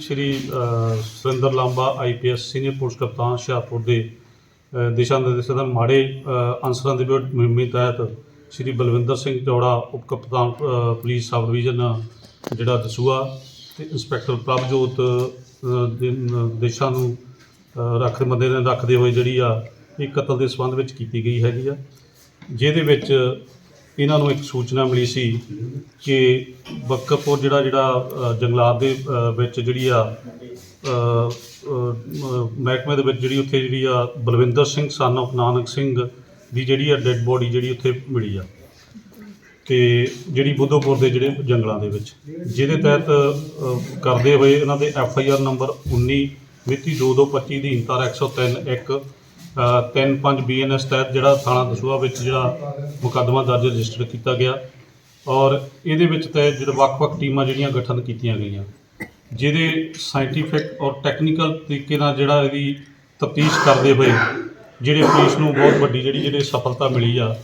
Shri Surinder Lamba IPS senior police ਕਪਤਾਨ ਹੁਸ਼ਿਆਰਪੁਰ ਦੇ ਦਿਸ਼ਾ ਨਿਰਦੇਸ਼ਾਂ ਦਾ ਮਾੜੇ ਅਨਸਰਾਂ ਦੇ ਵਿਰੁੱਧ ਮੁਹਿੰਮ ਤਹਿਤ ਸ਼੍ਰੀ ਬਲਵਿੰਦਰ ਸਿੰਘ ਚੌੜਾ ਉਪ ਕਪਤਾਨ ਪੁਲਿਸ ਸਬ ਡਿਵੀਜ਼ਨ ਜਿਹੜਾ ਦਸੂਆ ਤੇ ਇੰਸਪੈਕਟਰ ਪ੍ਰਭਜੋਤ ਅ, ਦੇ ਨਿਰਦੇਸ਼ਾਂ ਨੂੰ ਰੱਖ ਬੰਦੇ ਨੇ ਰੱਖਦੇ ਹੋਏ ਜਿਹੜੀ ਆ ਇਹ ਕਤਲ ਦੇ ਸੰਬੰਧ ਵਿੱਚ ਕੀਤੀ ਗਈ ਹੈਗੀ ਆ। ਜਿਹਦੇ ਵਿੱਚ ਇਹਨਾਂ ਨੂੰ ਇੱਕ ਸੂਚਨਾ ਮਿਲੀ ਸੀ ਕਿ ਬੱਕਰਪੁਰ ਜਿਹੜਾ ਜਿਹੜਾ ਜੰਗਲਾਤ ਦੇ ਵਿੱਚ ਜਿਹੜੀ ਆ ਮਹਿਕਮੇ ਦੇ ਵਿੱਚ ਜਿਹੜੀ ਉੱਥੇ ਜਿਹੜੀ ਆ ਬਲਵਿੰਦਰ ਸਿੰਘ ਸਨ of ਨਾਨਕ ਸਿੰਘ ਦੀ ਜਿਹੜੀ ਆ ਡੈੱਡ ਬੋਡੀ ਜਿਹੜੀ ਉੱਥੇ ਮਿਲੀ ਆ। ਤੇ ਜਿਹੜੀ ਬੁੱਧੋਪੁਰ ਦੇ ਜਿਹੜੇ ਜੰਗਲਾਂ ਦੇ ਵਿੱਚ, ਜਿਹਦੇ ਤਹਿਤ ਕਰਦੇ ਹੋਏ ਇਹਨਾਂ ਦੇ ਐਫ ਆਈ ਆਰ ਨੰਬਰ 19 ਮਿਤੀ 2225 ਦੀ ਧਾਰਾ 103 ਇੱਕ 35 ਬੀ ਐਨ ਐਸ ਤਹਿਤ ਜਿਹੜਾ ਥਾਣਾ ਦਸੂਹਾ ਵਿੱਚ ਜਿਹੜਾ ਮੁਕੱਦਮਾ ਦਰਜ ਰਜਿਸਟਰ ਕੀਤਾ ਗਿਆ ਔਰ ਇਹਦੇ ਵਿੱਚ ਤਹਿਤ ਜਿਹੜੇ ਵੱਖ-ਵੱਖ ਟੀਮਾਂ ਜਿਹੜੀਆਂ ਗਠਨ ਕੀਤੀਆਂ ਗਈਆਂ, ਜਿਹਦੇ ਸਾਇੰਟੀਫਿਕ ਔਰ ਟੈਕਨੀਕਲ ਤਰੀਕੇ ਨਾਲ ਜਿਹੜਾ ਇਹਦੀ ਤਫਤੀਸ਼ ਕਰਦੇ ਹੋਏ ਜਿਹੜੇ ਪੁਲਿਸ ਨੂੰ ਬਹੁਤ ਵੱਡੀ ਜਿਹੜੀ ਜਿਹੜੇ ਸਫਲਤਾ ਮਿਲੀ ਆ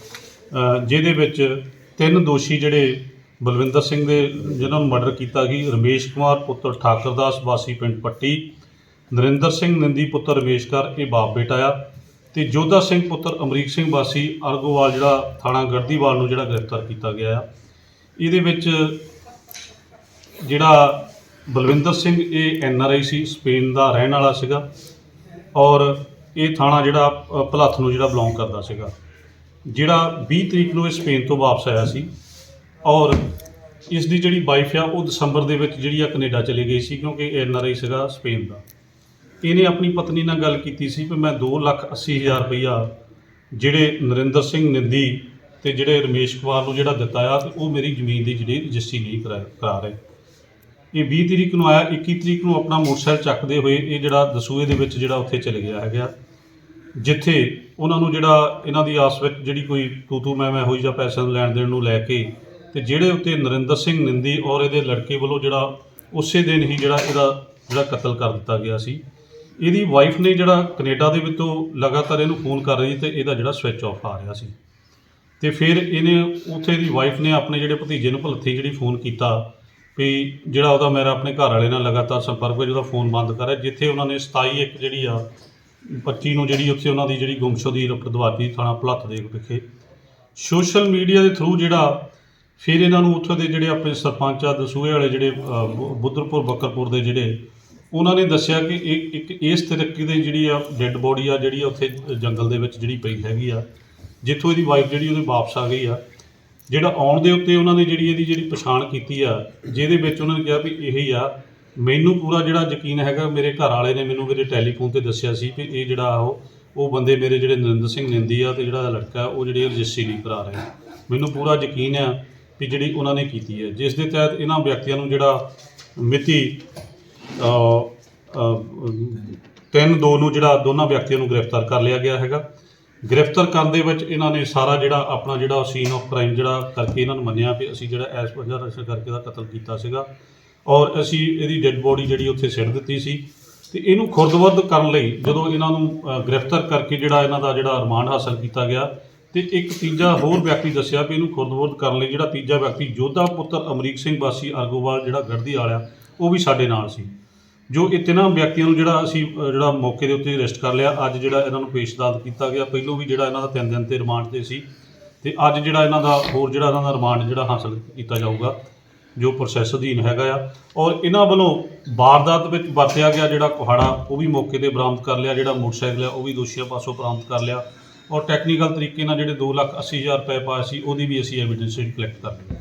ਜਿਹਦੇ ਵਿੱਚ ਤਿੰਨ ਦੋਸ਼ੀ ਜਿਹੜੇ ਬਲਵਿੰਦਰ ਸਿੰਘ ਦੇ ਜਿਨ੍ਹਾਂ ਨੂੰ ਮਰਡਰ ਕੀਤਾ ਗਈ, ਰਮੇਸ਼ ਕੁਮਾਰ, ਪੁੱਤਰ ਠਾਕਰਦਾਸ, ਵਾਸੀ ਪਿੰਡ ਪੱਟੀ, ਨਰਿੰਦਰ ਸਿੰਘ, ਨੰਦੀ ਪੁੱਤਰ ਰਮੇਸ਼ਕਰ ਇਹ ਬਾਪ ਬੇਟਾ ਆ। ਤੇ ਜੋਧਾ ਸਿੰਘ ਪੁੱਤਰ ਅਮਰੀਕ ਸਿੰਘ ਵਾਸੀ, ਅਰਗੋਵਾਲ ਜਿਹੜਾ ਥਾਣਾ ਗੜਦੀਵਾਲ ਨੂੰ ਜਿਹੜਾ ਗ੍ਰਿਫਤਾਰ ਕੀਤਾ ਗਿਆ ਆ। ਇਹਦੇ ਵਿੱਚ ਜਿਹੜਾ ਬਲਵਿੰਦਰ ਸਿੰਘ, ਇਹ N R I C, Spain ਦਾ ਰਹਿਣ ਵਾਲਾ ਸੀਗਾ ਔਰ ਇਹ ਥਾਣਾ ਜਿਹੜਾ ਭਲੱਥ ਨੂੰ ਜਿਹੜਾ ਬਿਲੋਂਗ ਕਰਦਾ ਸੀਗਾ। ਜਿਹੜਾ 20 ਤਰੀਕ ਨੂੰ ਇਹ ਸਪੇਨ ਤੋਂ ਵਾਪਸ ਆਇਆ ਸੀ ਔਰ ਇਸ ਦੀ ਜਿਹੜੀ ਵਾਈਫ ਆ, ਉਹ ਦਸੰਬਰ ਦੇ ਵਿੱਚ ਜਿਹੜੀ ਆ ਕੈਨੇਡਾ ਚਲੀ ਗਈ ਸੀ ਕਿਉਂਕਿ ਐਨ ਆਰ ਆਈ ਸੀਗਾ ਸਪੇਨ ਦਾ। ਇਹਨੇ ਆਪਣੀ ਪਤਨੀ ਨਾਲ ਗੱਲ ਕੀਤੀ ਸੀ ਕਿ ਮੈਂ 2 ਲੱਖ 80 ਹਜ਼ਾਰ ਰੁਪਈਆ ਜਿਹੜੇ ਨਰਿੰਦਰ ਸਿੰਘ ਨਿੰਦੀ ਤੇ ਜਿਹੜੇ ਰਮੇਸ਼ ਕੁਮਾਰ ਨੂੰ ਜਿਹੜਾ ਦਿੱਤਾ ਆ, ਤੇ ਉਹ ਮੇਰੀ ਜ਼ਮੀਨ ਦੀ ਜਿਹੜੀ ਰਜਿਸਟਰੀ ਨਹੀਂ ਕਰਾ ਕਰਾ ਰਹੇ। ਇਹ 20 ਤਰੀਕ ਨੂੰ ਆਇਆ 21 ਤਰੀਕ ਨੂੰ ਆਪਣਾ ਮੋਟਰਸਾਈਕਲ ਚੱਕਦੇ ਹੋਏ ਇਹ ਜਿਹੜਾ ਦਸੂਏ ਦੇ ਵਿੱਚ ਜਿਹੜਾ ਉੱਥੇ ਚਲੇ ਗਿਆ ਹੈਗਾ, ਜਿੱਥੇ ਉਹਨਾਂ ਨੂੰ ਜਿਹੜਾ ਇਹਨਾਂ ਦੀ ਆਸ ਵਿੱਚ ਜਿਹੜੀ ਕੋਈ ਤੂ ਤੂ ਮੈਂ ਮੈਂ ਹੋਈ ਜਾਂ ਪੈਸਿਆਂ ਨੂੰ ਲੈਣ ਦੇਣ ਨੂੰ ਲੈ ਕੇ, ਤੇ ਜਿਹੜੇ ਉੱਤੇ ਨਰਿੰਦਰ ਸਿੰਘ ਨਿੰਦੀ ਔਰ ਇਹਦੇ ਲੜਕੇ ਵੱਲੋਂ ਜਿਹੜਾ ਉਸੇ ਦਿਨ ਹੀ ਜਿਹੜਾ ਇਹਦਾ ਜਿਹੜਾ ਕਤਲ ਕਰ ਦਿੱਤਾ ਗਿਆ ਸੀ। ਇਹਦੀ ਵਾਈਫ ਨੇ ਜਿਹੜਾ ਕੈਨੇਡਾ ਦੇ ਵਿੱਚੋਂ ਲਗਾਤਾਰ ਇਹਨੂੰ ਫੋਨ ਕਰ ਰਹੀ ਤੇ ਇਹਦਾ ਜਿਹੜਾ ਸਵਿਚ ਆਫ ਆ ਰਿਹਾ ਸੀ। ਤੇ ਫਿਰ ਇਹਨੇ ਉੱਥੇ ਦੀ ਵਾਈਫ ਨੇ ਆਪਣੇ ਜਿਹੜੇ ਭਤੀਜੇ ਨੂੰ ਭਲੱਥੀ ਜਿਹੜੀ ਫੋਨ ਕੀਤਾ ਵੀ ਜਿਹੜਾ ਉਹਦਾ ਮੇਰਾ ਆਪਣੇ ਘਰ ਵਾਲੇ ਨਾਲ ਲਗਾਤਾਰ ਸੰਪਰਕ ਵਿੱਚ ਜਿਹਦਾ ਫੋਨ ਬੰਦ ਕਰਿਆ, ਜਿੱਥੇ ਉਹਨਾਂ ਨੇ 27 ਇੱਕ ਜਿਹੜੀ ਆ 25 ਨੂੰ ਜਿਹੜੀ ਉੱਥੇ ਉਹਨਾਂ ਦੀ ਜਿਹੜੀ ਗੁੰਮਸ਼ੁਦਗੀ ਦੀ ਰਿਪੋਰਟ ਦਵਾਤੀ ਥਾਣਾ ਭਲੱਥ ਦੇ ਵਿਖੇ। ਸੋਸ਼ਲ ਮੀਡੀਆ ਦੇ ਥਰੂ ਜਿਹੜਾ ਫਿਰ ਇਹਨਾਂ ਨੂੰ ਉੱਥੋਂ ਦੇ ਜਿਹੜੇ ਆਪਣੇ ਸਰਪੰਚ ਆ, ਦਸੂਹੇ ਵਾਲੇ ਜਿਹੜੇ ਬੁ- ਬੁੱਧਰਪੁਰ, ਬੱਕਰਪੁਰ ਦੇ ਜਿਹੜੇ ਉਹਨਾਂ ਨੇ ਦੱਸਿਆ ਕਿ ਇੱਕ ਇੱਕ ਇਸ ਤਰੀਕੇ ਦੀ ਜਿਹੜੀ ਆ ਡੈੱਡ ਬੋਡੀ ਆ, ਜਿਹੜੀ ਆ ਉੱਥੇ ਜੰਗਲ ਦੇ ਵਿੱਚ ਜਿਹੜੀ ਪਈ ਹੈਗੀ ਆ, ਜਿੱਥੋਂ ਇਹਦੀ ਵਾਈਫ ਜਿਹੜੀ ਉਹਦੇ ਵਾਪਸ ਆ ਗਈ ਆ, ਜਿਹੜਾ ਆਉਣ ਦੇ ਉੱਤੇ ਉਹਨਾਂ ਨੇ ਜਿਹੜੀ ਇਹਦੀ ਜਿਹੜੀ ਪਛਾਣ ਕੀਤੀ ਆ, ਜਿਹਦੇ ਵਿੱਚ ਉਹਨਾਂ ਨੇ ਕਿਹਾ ਵੀ ਇਹੀ ਆ, ਮੈਨੂੰ ਪੂਰਾ ਜਿਹੜਾ ਯਕੀਨ ਹੈਗਾ, ਮੇਰੇ ਘਰ ਵਾਲੇ ਨੇ ਮੈਨੂੰ ਮੇਰੇ ਟੈਲੀਫੋਨ ਤੇ ਦੱਸਿਆ ਸੀ ਵੀ ਇਹ ਜਿਹੜਾ ਉਹ ਉਹ ਬੰਦੇ ਮੇਰੇ ਜਿਹੜੇ ਨਰਿੰਦਰ ਸਿੰਘ ਨਿੰਦੀ ਆ ਤੇ ਜਿਹੜਾ ਲੜਕਾ ਉਹ ਜਿਹੜੀ ਰਜਿਸਟਰੀ ਨਹੀਂ ਕਰਾ ਰਹੇ। ਮੈਨੂੰ ਪੂਰਾ ਯਕੀਨ ਆ ਵੀ ਜਿਹੜੀ ਉਹਨਾਂ ਨੇ ਕੀਤੀ ਹੈ ਜਿਸ ਦੇ ਤਹਿਤ ਇਹਨਾਂ ਵਿਅਕਤੀਆਂ ਨੂੰ ਜਿਹੜਾ ਮਿਤੀ ਤਿੰਨ ਦੋ ਨੂੰ ਜਿਹੜਾ ਦੋਨਾਂ ਵਿਅਕਤੀਆਂ ਨੂੰ ਗ੍ਰਿਫਤਾਰ ਕਰ ਲਿਆ ਗਿਆ ਹੈਗਾ। ਗ੍ਰਿਫਤਾਰ ਕਰਨ ਦੇ ਵਿੱਚ ਇਹਨਾਂ ਨੇ ਸਾਰਾ ਜਿਹੜਾ ਆਪਣਾ ਜਿਹੜਾ ਸੀਨ ਆਫ ਕ੍ਰਾਈਮ ਜਿਹੜਾ ਕਰਕੇ ਇਹਨਾਂ ਨੂੰ ਮੰਨਿਆ ਵੀ ਅਸੀਂ ਜਿਹੜਾ ਐਸ ਵਜ੍ਹਾ ਰਸ਼ਾ ਕਰਕੇ ਦਾ ਕਤਲ ਕੀਤਾ ਸੀਗਾ। ਔਰ ਅਸੀਂ ਇਹਦੀ ਡੈੱਡ ਬੋਡੀ ਜਿਹੜੀ ਉੱਥੇ ਸਿੱਟ ਦਿੱਤੀ ਸੀ। ਤੇ ਇਹਨੂੰ ਖੁਰਦਵਰਦ ਕਰਨ ਲਈ ਜਦੋਂ ਇਹਨਾਂ ਨੂੰ ਗ੍ਰਿਫਤਾਰ ਕਰਕੇ ਜਿਹੜਾ ਇਹਨਾਂ ਦਾ ਜਿਹੜਾ ਰਿਮਾਂਡ ਹਾਸਲ ਕੀਤਾ ਗਿਆ, ਤੇ ਇੱਕ ਤੀਜਾ ਹੋਰ ਵਿਅਕਤੀ ਦੱਸਿਆ ਵੀ ਇਹਨੂੰ ਖੁਰਦਵਰਦ ਕਰਨ ਲਈ ਜਿਹੜਾ ਤੀਜਾ ਵਿਅਕਤੀ ਜੋਧਾ ਪੁੱਤਰ ਅਮਰੀਕ ਸਿੰਘ ਵਾਸੀ ਅਰਗੋਵਾਲ ਜਿਹੜਾ ਗੜਦੀ ਵਾਲਿਆ ਉਹ ਵੀ ਸਾਡੇ ਨਾਲ ਸੀ। ਜੋ ਇਹ ਤਿੰਨਾਂ ਵਿਅਕਤੀਆਂ ਨੂੰ ਜਿਹੜਾ ਅਸੀਂ ਅ, ਜਿਹੜਾ ਮੌਕੇ ਦੇ ਉੱਤੇ ਅਰੈਸਟ ਕਰ ਲਿਆ ਅੱਜ ਜਿਹੜਾ ਇਹਨਾਂ ਨੂੰ ਪੇਸ਼ ਅਦਾਲਤ ਕੀਤਾ ਗਿਆ ਪਹਿਲੋਂ ਵੀ ਜਿਹੜਾ ਇਹਨਾਂ ਦਾ ਤਿੰਨ ਦਿਨ ਤੇ ਰਿਮਾਂਡ ਤੇ ਸੀ ਤੇ ਅੱਜ ਜਿਹੜਾ ਇਹਨਾਂ ਦਾ ਹੋਰ ਜਿਹੜਾ ਇਹਨਾਂ ਦਾ ਰਿਮਾਂਡ ਜਿਹੜਾ ਹਾਸਲ ਕੀਤਾ ਜਾਊਗਾ ਜੋ ਪ੍ਰੋਸੈਸ ਅਧੀਨ ਹੈਗਾ ਆ ਔਰ ਇਹਨਾਂ ਵੱਲੋਂ ਵਾਰਦਾਤ ਵਿੱਚ ਵਰਤਿਆ ਗਿਆ ਜਿਹੜਾ ਕੁਹਾੜਾ ਉਹ ਵੀ ਮੌਕੇ ਤੇ ਬਰਾਮਦ ਕਰ ਲਿਆ ਜਿਹੜਾ ਮੋਟਰਸਾਈਕਲ ਆ ਉਹ ਵੀ ਦੋਸ਼ੀਆਂ ਪਾਸੋਂ ਬਰਾਮਦ ਕਰ ਲਿਆ ਔਰ ਟੈਕਨੀਕਲ ਤਰੀਕੇ ਨਾਲ ਜਿਹੜੇ 2 ਲੱਖ 80 ਹਜ਼ਾਰ ਰੁਪਏ ਪਾਏ ਸੀ ਉਹਦੀ ਵੀ ਅਸੀਂ ਐਵੀਡੈਂਸ ਕਲੈਕਟ ਕਰ ਲਈ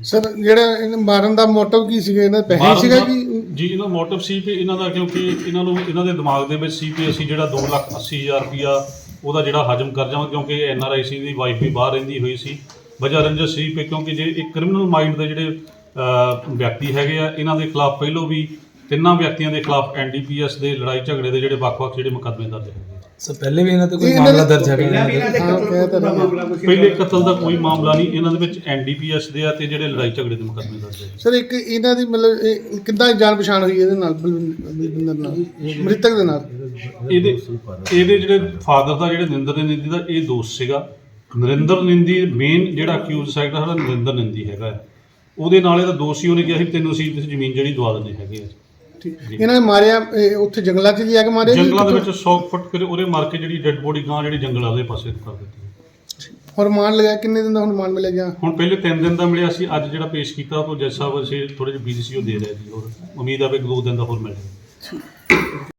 ਸਰ ਜਿਹੜਾ ਇਹਨੂੰ ਮਾਰਨ ਦਾ ਮੋਟਿਵ ਕੀ ਸੀਗਾ? ਇਹਨਾਂ ਪੈਸੇ ਮਾਰਨ ਸੀਗਾ ਦਾ- ਕਿ ਜੀ ਇਹਨਾਂ ਮੋਟਿਵ ਸੀ ਕਿ ਇਹਨਾਂ ਦਾ ਕਿਉਂਕਿ ਇਹਨਾਂ ਨੂੰ ਇਹਨਾਂ ਦੇ ਦਿਮਾਗ ਦੇ ਵਿੱਚ ਸੀ ਕਿ ਅਸੀਂ ਜਿਹੜਾ 2 ਲੱਖ 80 ਹਜ਼ਾਰ ਰੁਪਇਆ ਉਹਦਾ ਜਿਹੜਾ ਹਜਮ ਕਰ ਜਾਵਾਂ ਕਿਉਂਕਿ N R I C the wife ਵੀ ਬਾਹਰ ਰਹਿੰਦੀ ਹੋਈ ਸੀ। ਵਜ੍ਹਾ ਰੰਜਸ ਸੀ ਕਿ ਕਿਉਂਕਿ ਜੇ ਇੱਕ ਕ੍ਰਿਮੀਨਲ ਮਾਈਂਡ ਦੇ ਜਿਹੜੇ ਅਹ, ਵਿਅਕਤੀ ਹੈਗੇ ਆ ਇਹਨਾਂ ਦੇ ਖਿਲਾਫ ਪਹਿਲੋਂ ਵੀ ਤਿੰਨਾਂ ਵਿਅਕਤੀਆਂ ਦੇ ਖਿਲਾਫ ਐਨਡੀਪੀਐਸ ਦੇ ਲੜਾਈ ਝਗੜੇ ਦੇ ਜਿਹੜੇ ਵੱਖ-ਵੱਖ ਜਿਹੜੇ ਮੁਕੱਦਮੇ ਦਰਜ ਹੈਗੇ ਆ। ਸਰ ਪਹਿਲੇ ਵੀ ਇਹਨਾਂ ਤੇ ਕੋਈ ਮਾਮਲਾ ਦੇ- ਦਰਜ ਹੈਗਾ? ਪਹਿਲਾਂ ਵੀ ਇਹਨਾਂ ਦੇ ਹਾਂ, ਕਤਲ ਦਾ। ਮਾਮਲਾ ਕੁਛ ਪਹਿਲੇ ਕਤਲ ਦਾ ਕੋਈ ਮਾਮਲਾ ਨਹੀਂ ਇਹਨਾਂ ਦੇ ਵਿੱਚ ਐਨਡੀਪੀਐਸ ਦੇ ਆ ਤੇ ਜਿਹੜੇ ਲੜਾਈ ਝਗੜੇ ਦੇ ਮੁਕੱਦਮੇ ਦਰਜ ਹੈ ਸਰ ਇੱਕ ਇਹਨਾਂ ਦੀ ਮਤਲਬ ਇਹ ਕਿੱਦਾਂ ਜਾਣ ਪਛਾਣ ਹੋਈ ਇਹਦੇ ਨਾਲ ਬਲਵਿੰਦਰ ਨਾਲ? ਮ੍ਰਿਤਕ ਦੇ ਨਾਲ। ਇਹਦੇ ਇਹਦੇ ਜਿਹੜੇ ਫਾਦਰ ਦਾ ਜਿਹੜੇ ਨਰਿੰਦਰ ਨਿੰਦੀ ਦਾ ਇਹ ਦੋਸਤ ਸੀਗਾ। ਨਰਿੰਦਰ ਨਿੰਦੀ ਮੇਨ ਜਿਹੜਾ ਅਕਿਊਜ਼ ਹੈਗਾ ਸਾਡਾ ਨਰਿੰਦਰ ਨਿੰਦੀ ਹੈਗਾ। ਹੈ। ਉਹਦੇ ਨਾਲ ਇਹਦਾ ਦੋਸਤ ਸੀ ਉਹਨੇ ਕਿਹਾ ਸੀ ਵੀ ਤੈਨੂੰ ਅਸੀਂ ਇਸ ਜ਼ਮੀਨ ਜਿਹੜੀ ਦਵਾ ਦਿੰਦੇ ਹੈਗੇ ਆ। ਠੀਕ ਜੀ। ਇਹਨਾਂ ਨੇ ਮਾਰਿਆ ਇਹ ਉੱਥੇ ਜੰਗਲਾਂ 'ਚ ਲਿਆ ਕੇ ਮਾਰਿਆ ਜੀ ਜੰਗਲਾਂ ਦੇ? ਵਿੱਚ 100 ਫੁੱਟ ਕਰੇ ਉਹਦੇ ਮਾਰ ਕੇ ਜਿਹੜੀ ਡੈੱਡ ਬੋਡੀ ਗਾਂ ਜਿਹੜੀ ਜੰਗਲਾਂ ਦੇ ਪਾਸੇ ਕਰ ਦਿੱਤੀ ਰਿਮਾਂਡ ਲਗਾਇਆ ਕਿੰਨੇ ਦਿਨ ਦਾ ਹੁਣ ਰਿਮਾਂਡ ਮਿਲਿਆ ਗਿਆ ਹੁਣ ਪਹਿਲੇ 3 ਦਿਨ ਦਾ ਮਿਲਿਆ ਸੀ ਅੱਜ ਜਿਹੜਾ ਪੇਸ਼ ਕੀਤਾ ਉਹ ਜੱਜ ਸਾਹਿਬ ਅਸੀਂ ਥੋੜੇ ਜਿਹੇ ਬੀਜੀ ਸੀ ਉਹ ਦੇ ਰਹੇ ਜੀ ਹੋਰ ਉਮੀਦ ਆ ਵੀ ਇੱਕ ਦੋ ਦਿਨ ਦਾ ਹੋਰ ਮਿਲ ਜਾਏ